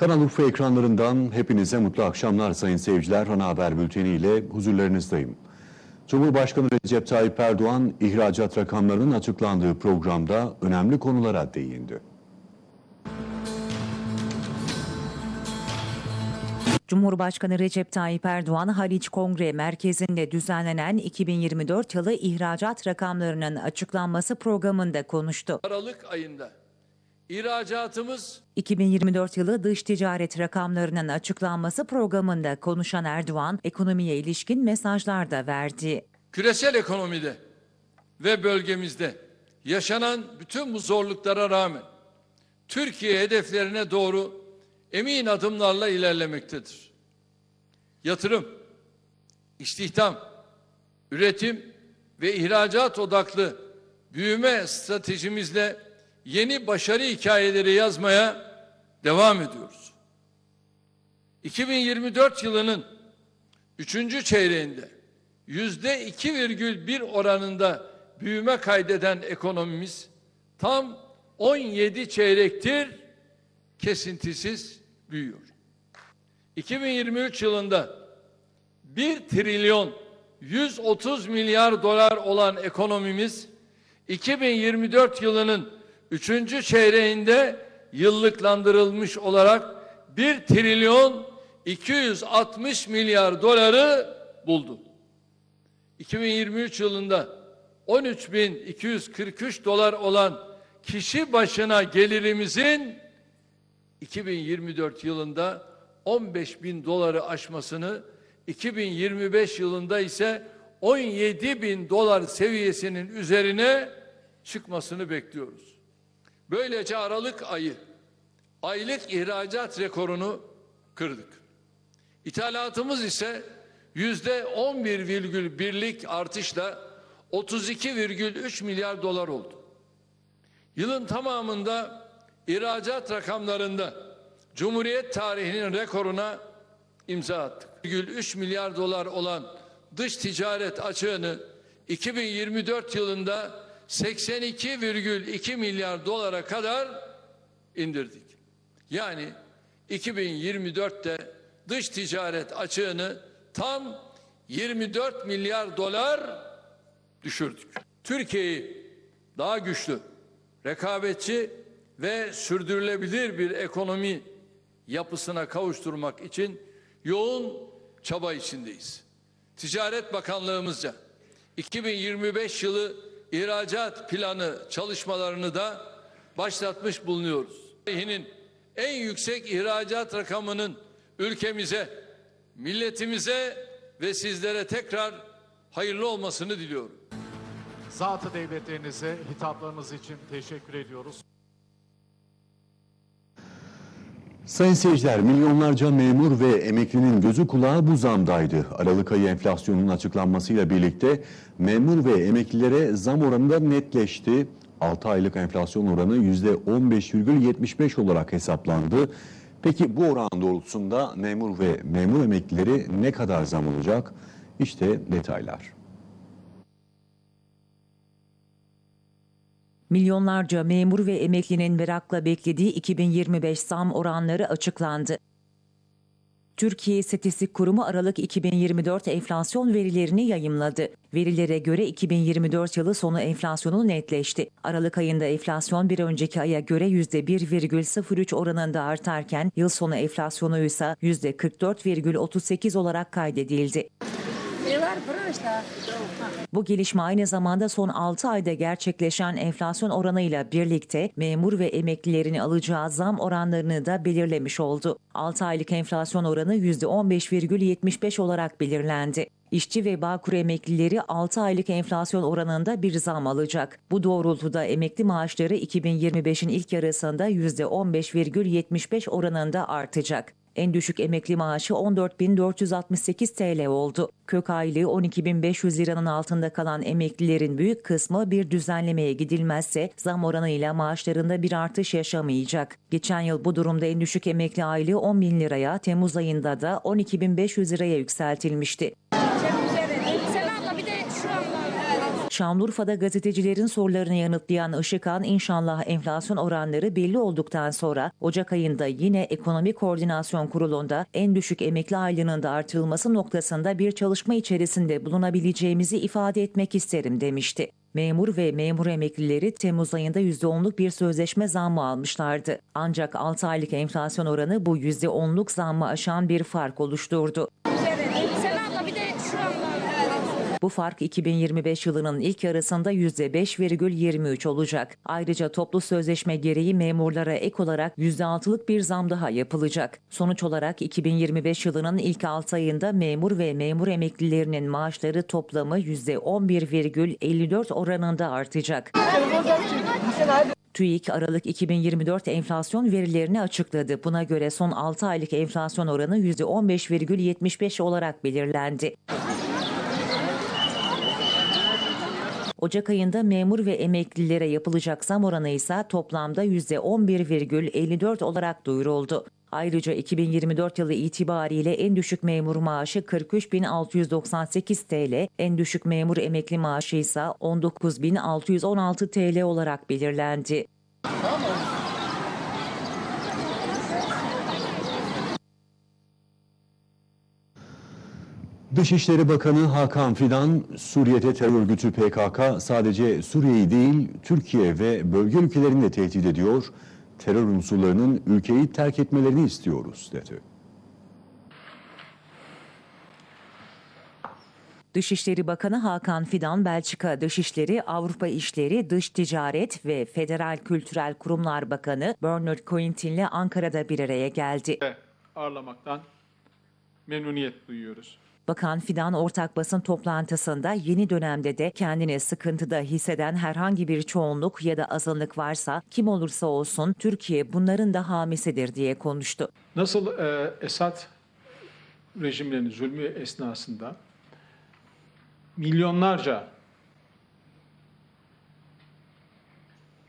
Kanal Urfa ekranlarından hepinize mutlu akşamlar sayın seyirciler. Ana Haber Bülteni ile huzurlarınızdayım. Cumhurbaşkanı Recep Tayyip Erdoğan ihracat rakamlarının açıklandığı programda önemli konulara değindi. Cumhurbaşkanı Recep Tayyip Erdoğan Haliç Kongre Merkezi'nde düzenlenen 2024 yılı ihracat rakamlarının açıklanması programında konuştu. Aralık ayında ihracatımız 2024 yılı dış ticaret rakamlarının açıklanması programında konuşan Erdoğan, ekonomiye ilişkin mesajlar da verdi. küresel ekonomide ve bölgemizde yaşanan bütün bu zorluklara rağmen Türkiye hedeflerine doğru emin adımlarla ilerlemektedir. Yatırım, istihdam, üretim ve ihracat odaklı büyüme stratejimizle yeni başarı hikayeleri yazmaya devam ediyoruz. 2024 yılının üçüncü çeyreğinde yüzde 2,1 oranında büyüme kaydeden ekonomimiz tam 17 çeyrektir kesintisiz büyüyor. 2023 yılında 1 trilyon 130 milyar dolar olan ekonomimiz 2024 yılının 3. çeyreğinde yıllıklandırılmış olarak 1 trilyon 260 milyar doları buldu. 2023 yılında 13.243 dolar olan kişi başına gelirimizin 2024 yılında 15 bin doları aşmasını 2025 yılında ise 17 bin dolar seviyesinin üzerine çıkmasını bekliyoruz. Böylece Aralık ayı aylık ihracat rekorunu kırdık. İthalatımız ise yüzde 11,1'lik artışla 32,3 milyar dolar oldu. Yılın tamamında ihracat rakamlarında Cumhuriyet tarihinin rekoruna imza attık. 3 milyar dolar olan dış ticaret açığını 2024 yılında 82,2 milyar dolara kadar indirdik. Yani 2024'te dış ticaret açığını tam 24 milyar dolar düşürdük. Türkiye'yi daha güçlü, rekabetçi ve sürdürülebilir bir ekonomi yapısına kavuşturmak için yoğun çaba içindeyiz. Ticaret Bakanlığımızca 2025 yılı ihracat planı çalışmalarını da başlatmış bulunuyoruz. Tarihinin en yüksek ihracat rakamının ülkemize, milletimize ve sizlere tekrar hayırlı olmasını diliyorum. Zatı devletlerinize hitaplarınız için teşekkür ediyoruz. Sayın seyirciler, milyonlarca memur ve emeklinin gözü kulağı bu zamdaydı. Aralık ayı enflasyonunun açıklanmasıyla birlikte memur ve emeklilere zam oranı da netleşti. 6 aylık enflasyon oranı %15,75 olarak hesaplandı. Peki bu oran doğrultusunda memur ve memur emeklileri ne kadar zam olacak? İşte detaylar. Milyonlarca memur ve emeklinin merakla beklediği 2025 zam oranları açıklandı. Türkiye İstatistik Kurumu Aralık 2024 enflasyon verilerini yayımladı. Verilere göre 2024 yılı sonu enflasyonu netleşti. Aralık ayında enflasyon bir önceki aya göre %1,03 oranında artarken yıl sonu enflasyonu ise %44,38 olarak kaydedildi. Bu gelişme aynı zamanda son 6 ayda gerçekleşen enflasyon oranıyla birlikte memur ve emeklilerin alacağı zam oranlarını da belirlemiş oldu. 6 aylık enflasyon oranı %15,75 olarak belirlendi. İşçi ve Bağkur emeklileri 6 aylık enflasyon oranında bir zam alacak. Bu doğrultuda emekli maaşları 2025'in ilk yarısında %15,75 oranında artacak. En düşük emekli maaşı 14.468 TL oldu. Kök aylığı 12.500 liranın altında kalan emeklilerin büyük kısmı bir düzenlemeye gidilmezse zam oranıyla maaşlarında bir artış yaşamayacak. Geçen yıl bu durumda en düşük emekli aylığı 10.000 liraya, Temmuz ayında da 12.500 liraya yükseltilmişti. Sen abla bir de şu an Şanlıurfa'da gazetecilerin sorularını yanıtlayan Işıkhan inşallah enflasyon oranları belli olduktan sonra Ocak ayında yine Ekonomi Koordinasyon Kurulu'nda en düşük emekli aylığının da artırılması noktasında bir çalışma içerisinde bulunabileceğimizi ifade etmek isterim demişti. Memur ve memur emeklileri Temmuz ayında %10'luk bir sözleşme zammı almışlardı. Ancak 6 aylık enflasyon oranı bu %10'luk zammı aşan bir fark oluşturdu. Sen abla bir de şu anda. Bu fark 2025 yılının ilk yarısında %5,23 olacak. Ayrıca toplu sözleşme gereği memurlara ek olarak %6'lık bir zam daha yapılacak. Sonuç olarak 2025 yılının ilk 6 ayında memur ve memur emeklilerinin maaşları toplamı %11,54 oranında artacak. TÜİK Aralık 2024 enflasyon verilerini açıkladı. Buna göre son 6 aylık enflasyon oranı %15,75 olarak belirlendi. Ocak ayında memur ve emeklilere yapılacak zam oranı ise toplamda %11,54 olarak duyuruldu. Ayrıca 2024 yılı itibariyle en düşük memur maaşı 43.698 TL, en düşük memur emekli maaşı ise 19.616 TL olarak belirlendi. Dışişleri Bakanı Hakan Fidan, Suriye'de terör örgütü PKK sadece Suriye'yi değil Türkiye ve bölge ülkelerini de tehdit ediyor. Terör unsurlarının ülkeyi terk etmelerini istiyoruz dedi. Dışişleri Bakanı Hakan Fidan, Belçika Dışişleri, Avrupa İşleri, Dış Ticaret ve Federal Kültürel Kurumlar Bakanı Bernard Cointin ile Ankara'da bir araya geldi. ağırlamaktan memnuniyet duyuyoruz. Bakan Fidan ortak basın toplantısında yeni dönemde de kendini sıkıntıda hisseden herhangi bir çoğunluk ya da azınlık varsa kim olursa olsun Türkiye bunların da hamisidir diye konuştu. Nasıl e, Esad rejimlerinin zulmü esnasında milyonlarca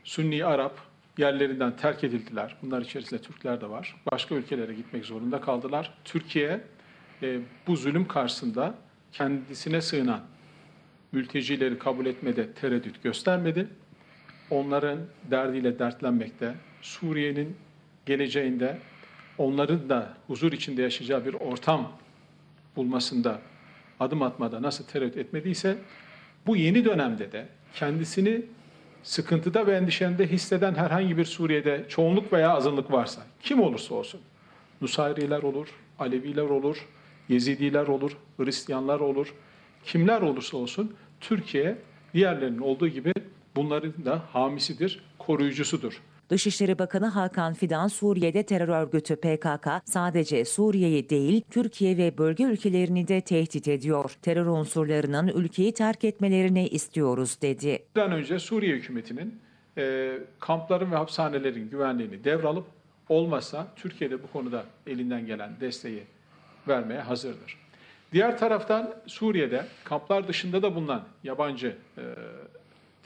Sünni Arap yerlerinden terk edildiler. Bunlar içerisinde Türkler de var. Başka ülkelere gitmek zorunda kaldılar. Türkiye e, bu zulüm karşısında kendisine sığınan mültecileri kabul etmede tereddüt göstermedi. Onların derdiyle dertlenmekte, Suriye'nin geleceğinde onların da huzur içinde yaşayacağı bir ortam bulmasında adım atmada nasıl tereddüt etmediyse bu yeni dönemde de kendisini sıkıntıda ve endişende hisseden herhangi bir Suriye'de çoğunluk veya azınlık varsa kim olursa olsun Nusayriler olur, Aleviler olur, Yezidiler olur, Hristiyanlar olur, kimler olursa olsun Türkiye diğerlerinin olduğu gibi bunların da hamisidir, koruyucusudur. Dışişleri Bakanı Hakan Fidan, Suriye'de terör örgütü PKK sadece Suriye'yi değil Türkiye ve bölge ülkelerini de tehdit ediyor. Terör unsurlarının ülkeyi terk etmelerini istiyoruz dedi. Bir an önce Suriye hükümetinin e, kampların ve hapishanelerin güvenliğini devralıp olmazsa Türkiye'de bu konuda elinden gelen desteği vermeye hazırdır. Diğer taraftan Suriye'de kamplar dışında da bulunan yabancı e,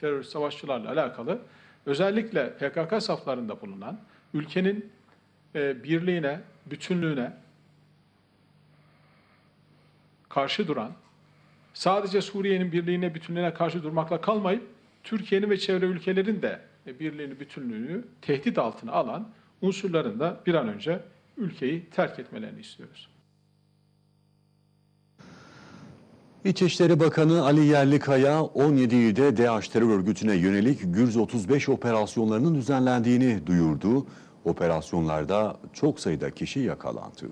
terör savaşçılarla alakalı özellikle PKK saflarında bulunan ülkenin e, birliğine, bütünlüğüne karşı duran, sadece Suriye'nin birliğine, bütünlüğüne karşı durmakla kalmayıp Türkiye'nin ve çevre ülkelerin de e, birliğini, bütünlüğünü tehdit altına alan unsurların da bir an önce ülkeyi terk etmelerini istiyoruz. İçişleri Bakanı Ali Yerlikaya 17 ilde DAEŞ terör örgütüne yönelik Gürz 35 operasyonlarının düzenlendiğini duyurdu. Operasyonlarda çok sayıda kişi yakalandı.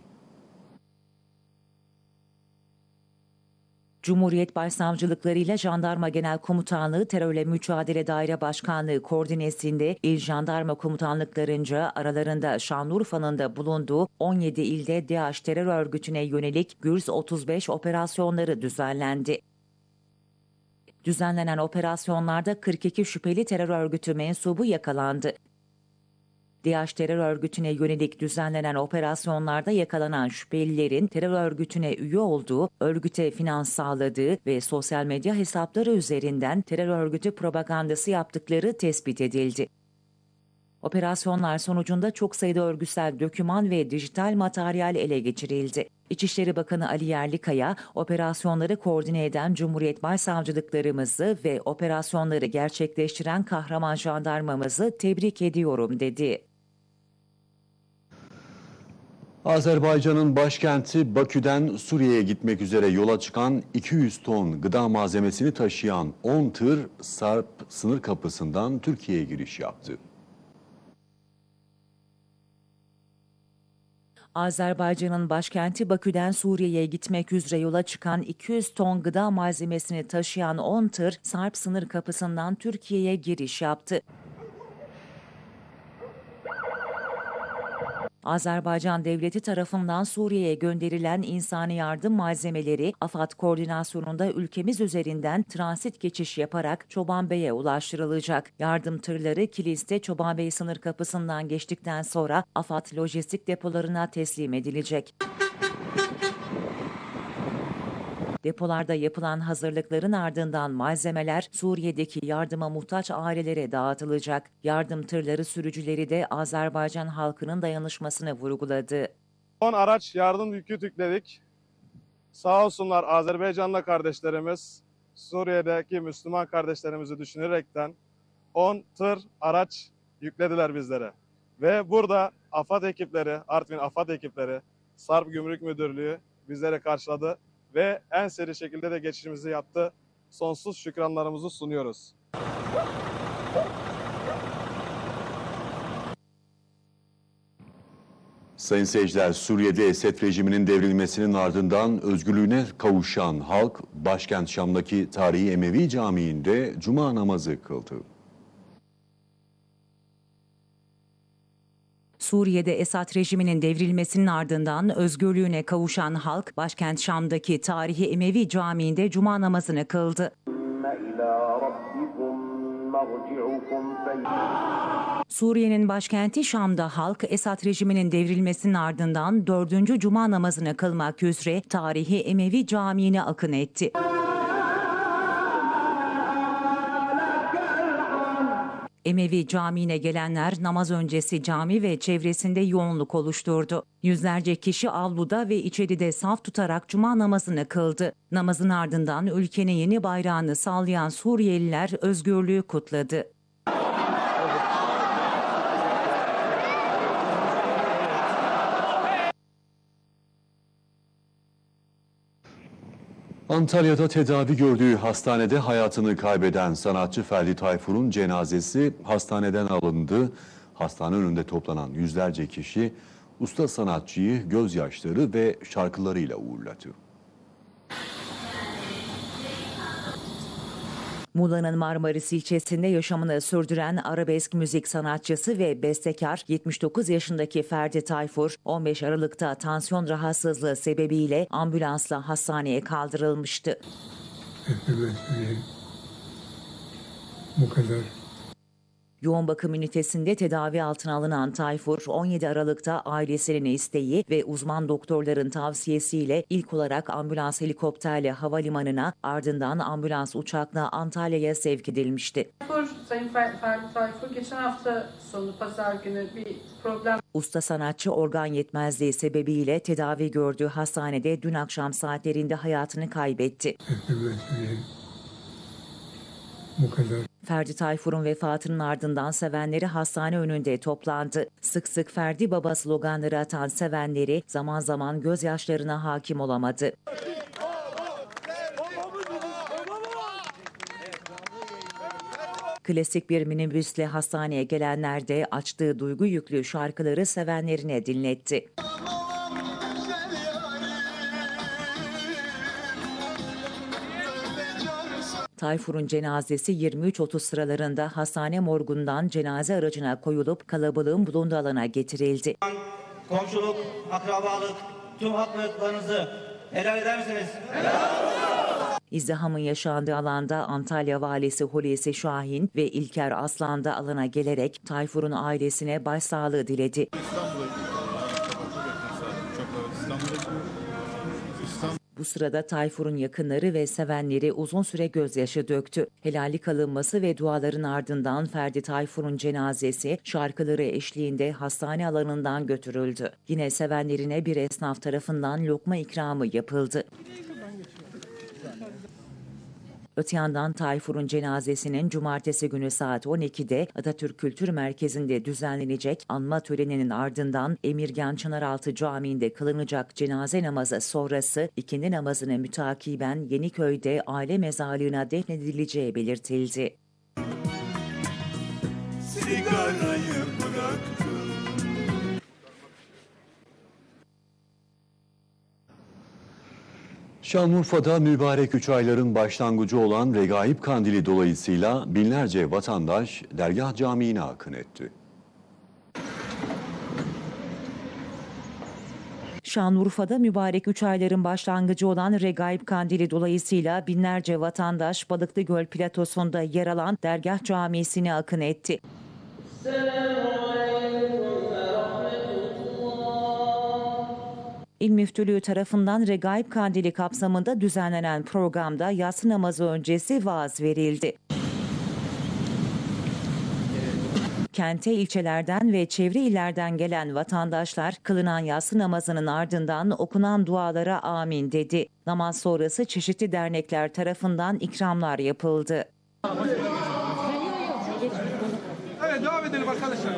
Cumhuriyet Başsavcılıkları ile Jandarma Genel Komutanlığı Terörle Mücadele Daire Başkanlığı koordinesinde İl Jandarma Komutanlıklarınca aralarında Şanlıurfa'nın da bulunduğu 17 ilde DAEŞ terör örgütüne yönelik Gürz 35 operasyonları düzenlendi. Düzenlenen operasyonlarda 42 şüpheli terör örgütü mensubu yakalandı. DAEŞ terör örgütüne yönelik düzenlenen operasyonlarda yakalanan şüphelilerin terör örgütüne üye olduğu, örgüte finans sağladığı ve sosyal medya hesapları üzerinden terör örgütü propagandası yaptıkları tespit edildi. Operasyonlar sonucunda çok sayıda örgütsel döküman ve dijital materyal ele geçirildi. İçişleri Bakanı Ali Yerlikaya, operasyonları koordine eden Cumhuriyet Başsavcılıklarımızı ve operasyonları gerçekleştiren kahraman jandarmamızı tebrik ediyorum dedi. Azerbaycan'ın başkenti Bakü'den Suriye'ye gitmek üzere yola çıkan 200 ton gıda malzemesini taşıyan 10 tır Sarp sınır kapısından Türkiye'ye giriş yaptı. Azerbaycan'ın başkenti Bakü'den Suriye'ye gitmek üzere yola çıkan 200 ton gıda malzemesini taşıyan 10 tır Sarp sınır kapısından Türkiye'ye giriş yaptı. Azerbaycan devleti tarafından Suriye'ye gönderilen insani yardım malzemeleri AFAD koordinasyonunda ülkemiz üzerinden transit geçiş yaparak Çobanbey'e ulaştırılacak. Yardım tırları Kilis'te Çobanbey sınır kapısından geçtikten sonra AFAD lojistik depolarına teslim edilecek. Depolarda yapılan hazırlıkların ardından malzemeler Suriye'deki yardıma muhtaç ailelere dağıtılacak. Yardım tırları sürücüleri de Azerbaycan halkının dayanışmasını vurguladı. 10 araç yardım yükü tükledik. Sağ olsunlar Azerbaycanlı kardeşlerimiz, Suriye'deki Müslüman kardeşlerimizi düşünerekten 10 tır araç yüklediler bizlere. Ve burada AFAD ekipleri, Artvin AFAD ekipleri, Sarp Gümrük Müdürlüğü bizlere karşıladı ve en seri şekilde de geçişimizi yaptı. Sonsuz şükranlarımızı sunuyoruz. Sayın seyirciler, Suriye'de Esed rejiminin devrilmesinin ardından özgürlüğüne kavuşan halk, başkent Şam'daki tarihi Emevi Camii'nde cuma namazı kıldı. Suriye'de Esad rejiminin devrilmesinin ardından özgürlüğüne kavuşan halk başkent Şam'daki tarihi Emevi Camii'nde cuma namazını kıldı. Suriye'nin başkenti Şam'da halk Esad rejiminin devrilmesinin ardından 4. Cuma namazını kılmak üzere tarihi Emevi Camii'ne akın etti. Emevi Camii'ne gelenler namaz öncesi cami ve çevresinde yoğunluk oluşturdu. Yüzlerce kişi avluda ve içeride saf tutarak cuma namazını kıldı. Namazın ardından ülkenin yeni bayrağını sallayan Suriyeliler özgürlüğü kutladı. Antalya'da tedavi gördüğü hastanede hayatını kaybeden sanatçı Ferdi Tayfur'un cenazesi hastaneden alındı. Hastane önünde toplanan yüzlerce kişi usta sanatçıyı gözyaşları ve şarkılarıyla uğurladı. Muğla'nın Marmaris ilçesinde yaşamını sürdüren arabesk müzik sanatçısı ve bestekar 79 yaşındaki Ferdi Tayfur 15 Aralık'ta tansiyon rahatsızlığı sebebiyle ambulansla hastaneye kaldırılmıştı. Bu kadar. Yoğun bakım ünitesinde tedavi altına alınan Tayfur 17 Aralık'ta ailesinin isteği ve uzman doktorların tavsiyesiyle ilk olarak ambulans helikopterle havalimanına ardından ambulans uçakla Antalya'ya sevk edilmişti. Tayfur, Sayın Fer- Ferdi Tayfur geçen hafta sonu pazar günü bir problem Usta sanatçı organ yetmezliği sebebiyle tedavi gördüğü hastanede dün akşam saatlerinde hayatını kaybetti. Bu kadar. Ferdi Tayfur'un vefatının ardından sevenleri hastane önünde toplandı. Sık sık Ferdi Baba sloganları atan sevenleri zaman zaman gözyaşlarına hakim olamadı. Klasik bir minibüsle hastaneye gelenler de açtığı duygu yüklü şarkıları sevenlerine dinletti. Tayfur'un cenazesi 23.30 sıralarında hastane morgundan cenaze aracına koyulup kalabalığın bulunduğu alana getirildi. komşuluk, akrabalık, tüm haklarınızı helal eder misiniz? İzdihamın yaşandığı alanda Antalya Valisi Hulusi Şahin ve İlker Aslan da alana gelerek Tayfur'un ailesine başsağlığı diledi. Bu Bu sırada Tayfur'un yakınları ve sevenleri uzun süre gözyaşı döktü. Helallik alınması ve duaların ardından Ferdi Tayfur'un cenazesi şarkıları eşliğinde hastane alanından götürüldü. Yine sevenlerine bir esnaf tarafından lokma ikramı yapıldı. Öte yandan Tayfur'un cenazesinin cumartesi günü saat 12'de Atatürk Kültür Merkezi'nde düzenlenecek anma töreninin ardından Emirgan Çınaraltı Camii'nde kılınacak cenaze namazı sonrası ikindi namazını mütakiben Yeniköy'de aile mezarlığına defnedileceği belirtildi. Sigarayı bıraktım. Şanlıurfa'da mübarek üç ayların başlangıcı olan Regaib Kandili dolayısıyla binlerce vatandaş dergah camiine akın etti. Şanlıurfa'da mübarek üç ayların başlangıcı olan Regaib Kandili dolayısıyla binlerce vatandaş Balıklı Göl platosunda yer alan Dergah Camisi'ne akın etti. İl Müftülüğü tarafından Regaib Kandili kapsamında düzenlenen programda yatsı namazı öncesi vaaz verildi. Kente ilçelerden ve çevre illerden gelen vatandaşlar kılınan yatsı namazının ardından okunan dualara amin dedi. Namaz sonrası çeşitli dernekler tarafından ikramlar yapıldı. Evet devam edelim arkadaşlar.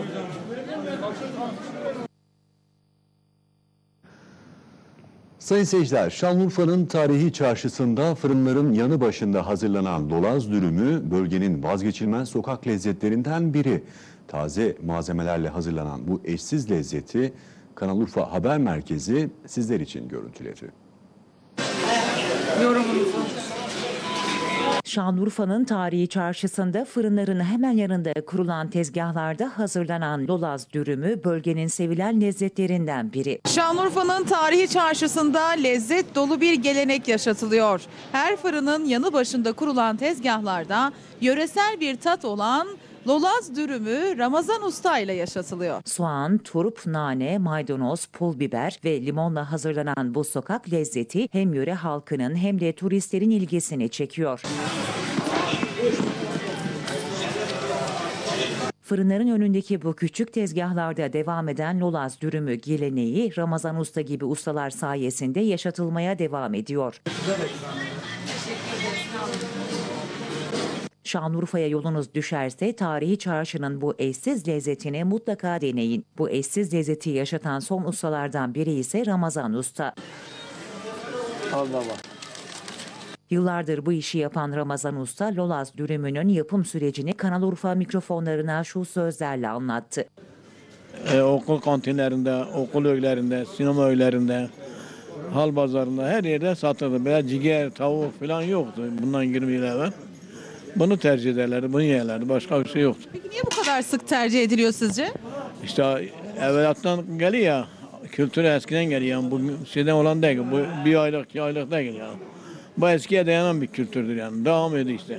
Sayın seyirciler, Şanlıurfa'nın tarihi çarşısında fırınların yanı başında hazırlanan dolaz dürümü bölgenin vazgeçilmez sokak lezzetlerinden biri. Taze malzemelerle hazırlanan bu eşsiz lezzeti Kanal Urfa Haber Merkezi sizler için görüntüledi. Şanlıurfa'nın tarihi çarşısında fırınların hemen yanında kurulan tezgahlarda hazırlanan lolaz dürümü bölgenin sevilen lezzetlerinden biri. Şanlıurfa'nın tarihi çarşısında lezzet dolu bir gelenek yaşatılıyor. Her fırının yanı başında kurulan tezgahlarda yöresel bir tat olan Lolaz dürümü Ramazan Usta ile yaşatılıyor. Soğan, turp, nane, maydanoz, pul biber ve limonla hazırlanan bu sokak lezzeti hem yöre halkının hem de turistlerin ilgisini çekiyor. Fırınların önündeki bu küçük tezgahlarda devam eden Lolaz dürümü geleneği Ramazan Usta gibi ustalar sayesinde yaşatılmaya devam ediyor. Şanlıurfa'ya yolunuz düşerse tarihi çarşının bu eşsiz lezzetini mutlaka deneyin. Bu eşsiz lezzeti yaşatan son ustalardan biri ise Ramazan Usta. Allah Allah. Yıllardır bu işi yapan Ramazan Usta, Lolaz dürümünün yapım sürecini Kanal Urfa mikrofonlarına şu sözlerle anlattı. Ee, okul kantinlerinde, okul öğlerinde, sinema öğlerinde, hal pazarında her yerde satıldı. Böyle ciğer, tavuk falan yoktu bundan 20 yıl evvel. Bunu tercih ederlerdi, bunu yerlerdi. Başka bir şey yoktu. Peki niye bu kadar sık tercih ediliyor sizce? İşte evvelattan geliyor ya, kültür eskiden geliyor. Yani bu şeyden olan değil, bu bir aylık, iki aylık değil yani. Bu eskiye dayanan bir kültürdür yani. Devam ediyor işte.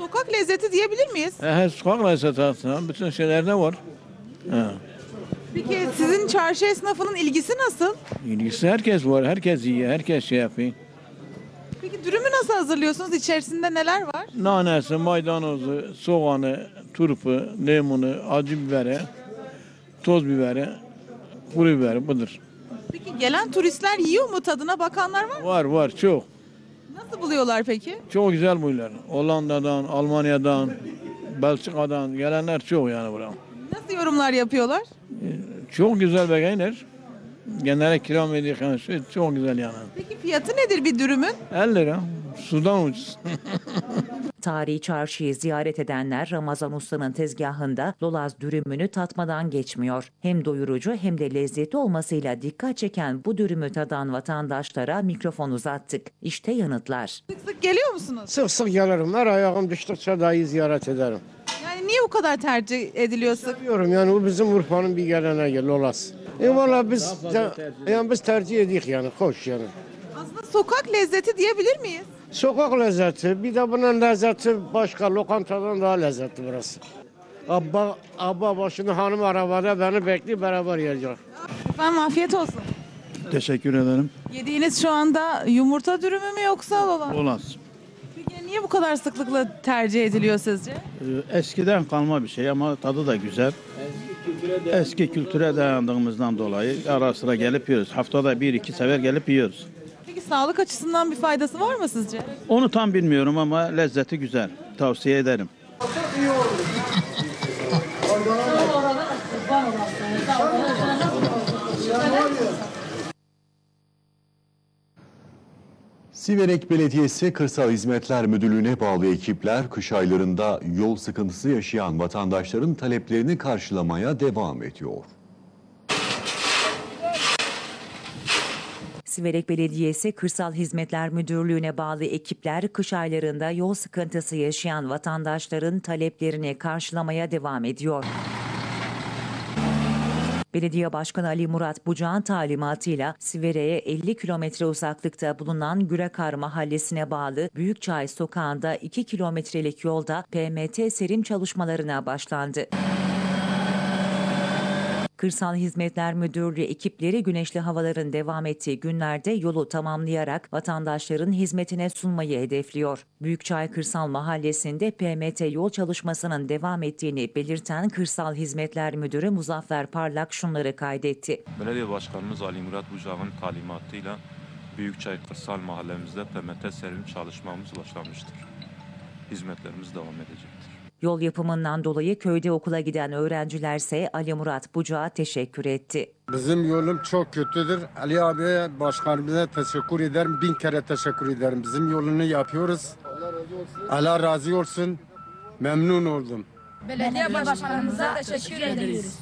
Sokak lezzeti diyebilir miyiz? E, Her sokak lezzeti aslında bütün şeylerde var. Ha. Peki sizin çarşı esnafının ilgisi nasıl? İlgisi herkes var, herkes yiyor, herkes şey yapıyor. Peki dürümü nasıl hazırlıyorsunuz? İçerisinde neler var? Nanesi, maydanozu, soğanı, turpu, limonu, acı biberi, toz biberi, kuru biberi budur. Peki gelen turistler yiyor mu? Tadına bakanlar var mı? Var var çok. Nasıl buluyorlar peki? Çok güzel buylar. Hollanda'dan, Almanya'dan, Belçika'dan gelenler çok yani buraya. Nasıl yorumlar yapıyorlar? Çok güzel beğenir. Genelde kiram ediyor yani şey çok güzel yani. Peki fiyatı nedir bir dürümün? 50 lira. Sudan ucuz. Tarihi çarşıyı ziyaret edenler Ramazan Usta'nın tezgahında Lolaz dürümünü tatmadan geçmiyor. Hem doyurucu hem de lezzetli olmasıyla dikkat çeken bu dürümü tadan vatandaşlara mikrofon uzattık. İşte yanıtlar. Sık sık geliyor musunuz? Sık sık gelirim. Her ayağım düştükçe dahi ziyaret ederim. Yani niye bu kadar tercih ediliyor sık? Diyorum yani o bizim Urfa'nın bir geleneği Lolas. E valla biz yani biz tercih ediyoruz yani hoş yani. Aslında sokak lezzeti diyebilir miyiz? Sokak lezzeti bir de bunun lezzeti başka lokantadan daha lezzetli burası. Abba, abba başını hanım arabada beni bekliyor beraber yiyeceğiz. Efendim afiyet olsun. Teşekkür ederim. Yediğiniz şu anda yumurta dürümü mü yoksa lola? Olas. Peki niye bu kadar sıklıkla tercih ediliyor sizce? Ee, Eskiden kalma bir şey ama tadı da güzel. Eski kültüre dayandığımızdan dolayı ara sıra gelip yiyoruz. Haftada bir iki sefer gelip yiyoruz. Peki sağlık açısından bir faydası var mı sizce? Onu tam bilmiyorum ama lezzeti güzel. Tavsiye ederim. Siverek Belediyesi Kırsal Hizmetler Müdürlüğü'ne bağlı ekipler kış aylarında yol sıkıntısı yaşayan vatandaşların taleplerini karşılamaya devam ediyor. Siverek Belediyesi Kırsal Hizmetler Müdürlüğü'ne bağlı ekipler kış aylarında yol sıkıntısı yaşayan vatandaşların taleplerini karşılamaya devam ediyor. Belediye Başkanı Ali Murat Bucak'ın talimatıyla Sivere'ye 50 kilometre uzaklıkta bulunan Gürekar Mahallesi'ne bağlı Büyükçay Sokağı'nda 2 kilometrelik yolda PMT serim çalışmalarına başlandı. Kırsal Hizmetler Müdürlüğü ekipleri güneşli havaların devam ettiği günlerde yolu tamamlayarak vatandaşların hizmetine sunmayı hedefliyor. Büyükçay Kırsal Mahallesi'nde PMT yol çalışmasının devam ettiğini belirten Kırsal Hizmetler Müdürü Muzaffer Parlak şunları kaydetti. Belediye Başkanımız Ali Murat Bucak'ın talimatıyla Büyükçay Kırsal Mahallemizde PMT serim çalışmamız başlamıştır. Hizmetlerimiz devam edecektir. Yol yapımından dolayı köyde okula giden öğrencilerse Ali Murat Bucak'a teşekkür etti. Bizim yolum çok kötüdür. Ali abiye, başkanımıza teşekkür ederim. Bin kere teşekkür ederim. Bizim yolunu yapıyoruz. Allah razı olsun. Memnun oldum. Belediye başkanımıza teşekkür ederiz.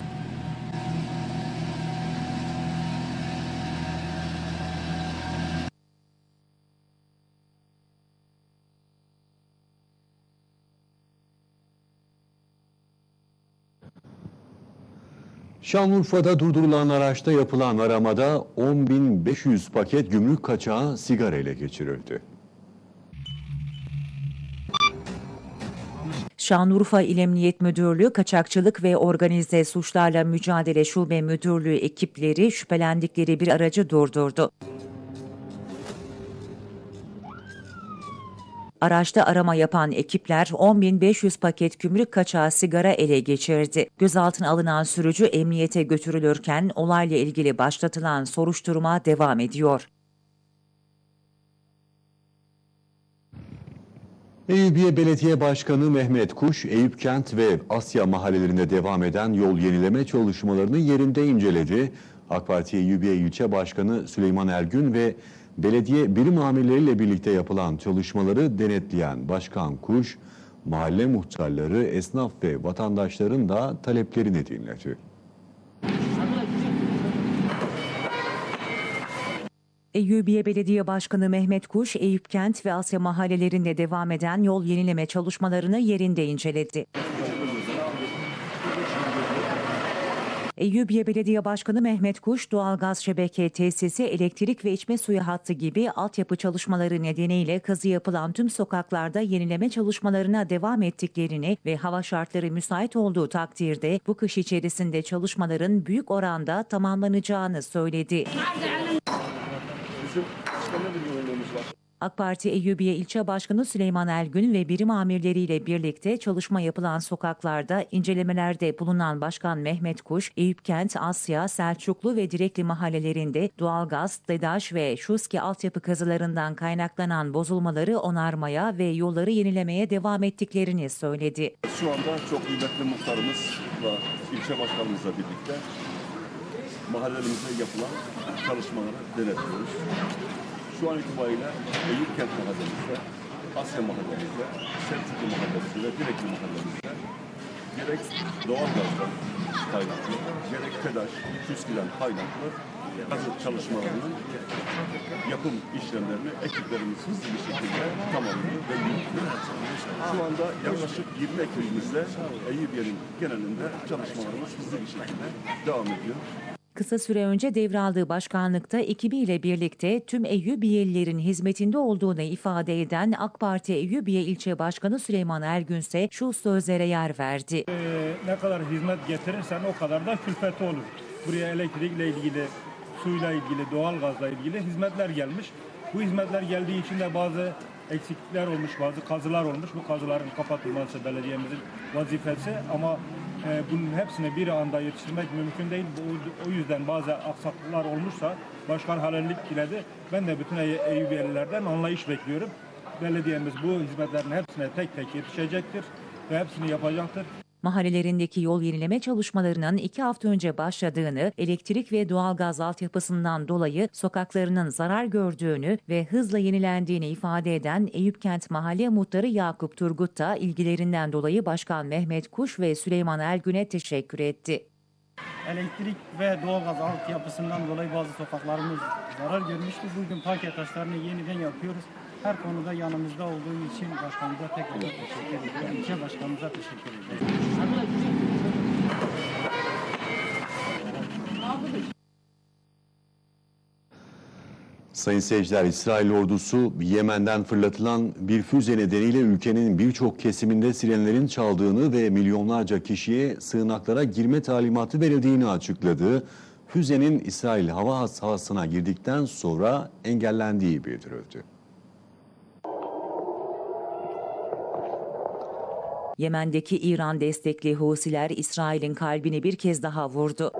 Şanlıurfa'da durdurulan araçta yapılan aramada 10.500 paket gümrük kaçağı sigara ele geçirildi. Şanlıurfa İl Emniyet Müdürlüğü Kaçakçılık ve Organize Suçlarla Mücadele Şube Müdürlüğü ekipleri şüphelendikleri bir aracı durdurdu. Araçta arama yapan ekipler 10.500 paket gümrük kaçağı sigara ele geçirdi. Gözaltına alınan sürücü emniyete götürülürken olayla ilgili başlatılan soruşturma devam ediyor. Eyüpiye Belediye Başkanı Mehmet Kuş, Eyüp Kent ve Asya mahallelerinde devam eden yol yenileme çalışmalarını yerinde inceledi. AK Parti Eyüpiye İlçe Başkanı Süleyman Ergün ve belediye birim amirleriyle birlikte yapılan çalışmaları denetleyen Başkan Kuş, mahalle muhtarları, esnaf ve vatandaşların da taleplerini dinledi. Eyyubiye Belediye Başkanı Mehmet Kuş, Eyüp Kent ve Asya mahallelerinde devam eden yol yenileme çalışmalarını yerinde inceledi. Eyyubiye Belediye Başkanı Mehmet Kuş, doğalgaz şebeke tesisi, elektrik ve içme suyu hattı gibi altyapı çalışmaları nedeniyle kazı yapılan tüm sokaklarda yenileme çalışmalarına devam ettiklerini ve hava şartları müsait olduğu takdirde bu kış içerisinde çalışmaların büyük oranda tamamlanacağını söyledi. AK Parti Eyyubiye İlçe Başkanı Süleyman Elgün ve birim amirleriyle birlikte çalışma yapılan sokaklarda incelemelerde bulunan Başkan Mehmet Kuş, Eyüpkent, Asya, Selçuklu ve Direkli mahallelerinde doğalgaz, DEDAŞ ve Şuski altyapı kazılarından kaynaklanan bozulmaları onarmaya ve yolları yenilemeye devam ettiklerini söyledi. Şu anda çok kıymetli muhtarımızla, ilçe başkanımızla birlikte mahallemizde yapılan çalışmaları denetliyoruz. Şu an itibariyle Eyüp Kent mahallemizde, Asya mahallemizde, Selçuklu mahallemizde ve Direkli mahallemizde gerek doğalgazdan kaynaklı, gerek TEDAŞ, TÜSKİ'den kaynaklı gazı çalışmalarının yapım işlemlerini ekiplerimiz hızlı bir şekilde tamamlıyor ve yürütüyor. Şu anda yaklaşık 20 ekibimizle Eyüpiye'nin genelinde çalışmalarımız hızlı bir şekilde devam ediyor. Kısa süre önce devraldığı başkanlıkta ekibiyle birlikte tüm Eyyubiyelilerin hizmetinde olduğunu ifade eden AK Parti Eyyubiye İlçe Başkanı Süleyman Ergün ise şu sözlere yer verdi. Ee, ne kadar hizmet getirirsen o kadar da külfeti olur. Buraya elektrikle ilgili, suyla ilgili, doğalgazla ilgili hizmetler gelmiş. Bu hizmetler geldiği için de bazı eksiklikler olmuş, bazı kazılar olmuş. Bu kazıların kapatılması belediyemizin vazifesi ama e, bunun hepsini bir anda yetiştirmek mümkün değil. Bu- O yüzden bazı aksaklıklar olmuşsa başkan halellik diledi. Ben de bütün Ey- Eyyubiyelilerden anlayış bekliyorum. Belediyemiz bu hizmetlerin hepsine tek tek yetişecektir ve hepsini yapacaktır. Mahallelerindeki yol yenileme çalışmalarının iki hafta önce başladığını, elektrik ve doğalgaz altyapısından dolayı sokaklarının zarar gördüğünü ve hızla yenilendiğini ifade eden Eyüpkent Mahalle Muhtarı Yakup Turgut da ilgilerinden dolayı Başkan Mehmet Kuş ve Süleyman Ergün'e teşekkür etti. Elektrik ve doğalgaz altyapısından dolayı bazı sokaklarımız zarar görmüştü. Bugün parke taşlarını yeniden yapıyoruz. Her konuda yanımızda olduğu için başkanımıza tekrar teşekkür ediyorum. İlçe başkanımıza teşekkür ediyorum. Sayın seyirciler, İsrail ordusu Yemen'den fırlatılan bir füze nedeniyle ülkenin birçok kesiminde sirenlerin çaldığını ve milyonlarca kişiye sığınaklara girme talimatı verildiğini açıkladı. Füzenin İsrail hava sahasına girdikten sonra engellendiği bildirildi. Yemen'deki İran destekli Husiler İsrail'in kalbini bir kez daha vurdu.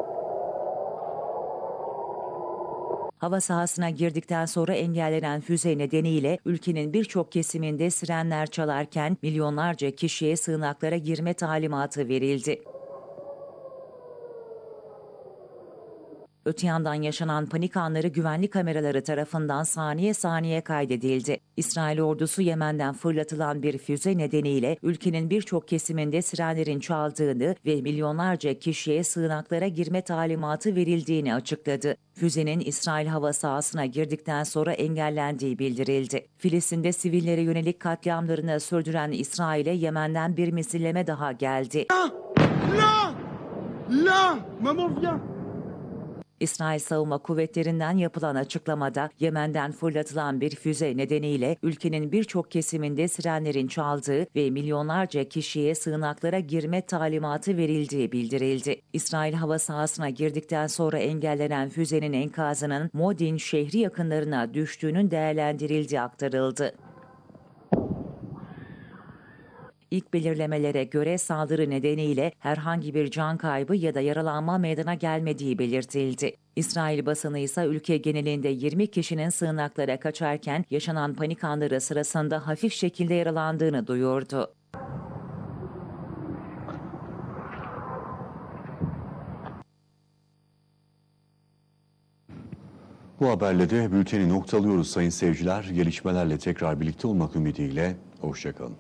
Hava sahasına girdikten sonra engellenen füze nedeniyle ülkenin birçok kesiminde sirenler çalarken milyonlarca kişiye sığınaklara girme talimatı verildi. Öte yandan yaşanan panik anları güvenlik kameraları tarafından saniye saniye kaydedildi. İsrail ordusu Yemen'den fırlatılan bir füze nedeniyle ülkenin birçok kesiminde sirenlerin çaldığını ve milyonlarca kişiye sığınaklara girme talimatı verildiğini açıkladı. Füzenin İsrail hava sahasına girdikten sonra engellendiği bildirildi. Filistin'de sivillere yönelik katliamlarını sürdüren İsrail'e Yemen'den bir misilleme daha geldi. La La Maman viens İsrail Savunma Kuvvetleri'nden yapılan açıklamada Yemen'den fırlatılan bir füze nedeniyle ülkenin birçok kesiminde sirenlerin çaldığı ve milyonlarca kişiye sığınaklara girme talimatı verildiği bildirildi. İsrail hava sahasına girdikten sonra engellenen füzenin enkazının Modin şehri yakınlarına düştüğünün değerlendirildiği aktarıldı. İlk belirlemelere göre saldırı nedeniyle herhangi bir can kaybı ya da yaralanma meydana gelmediği belirtildi. İsrail basını ise ülke genelinde 20 kişinin sığınaklara kaçarken yaşanan panik anları sırasında hafif şekilde yaralandığını duyurdu. Bu haberle de bülteni noktalıyoruz sayın seyirciler. Gelişmelerle tekrar birlikte olmak ümidiyle. Hoşçakalın.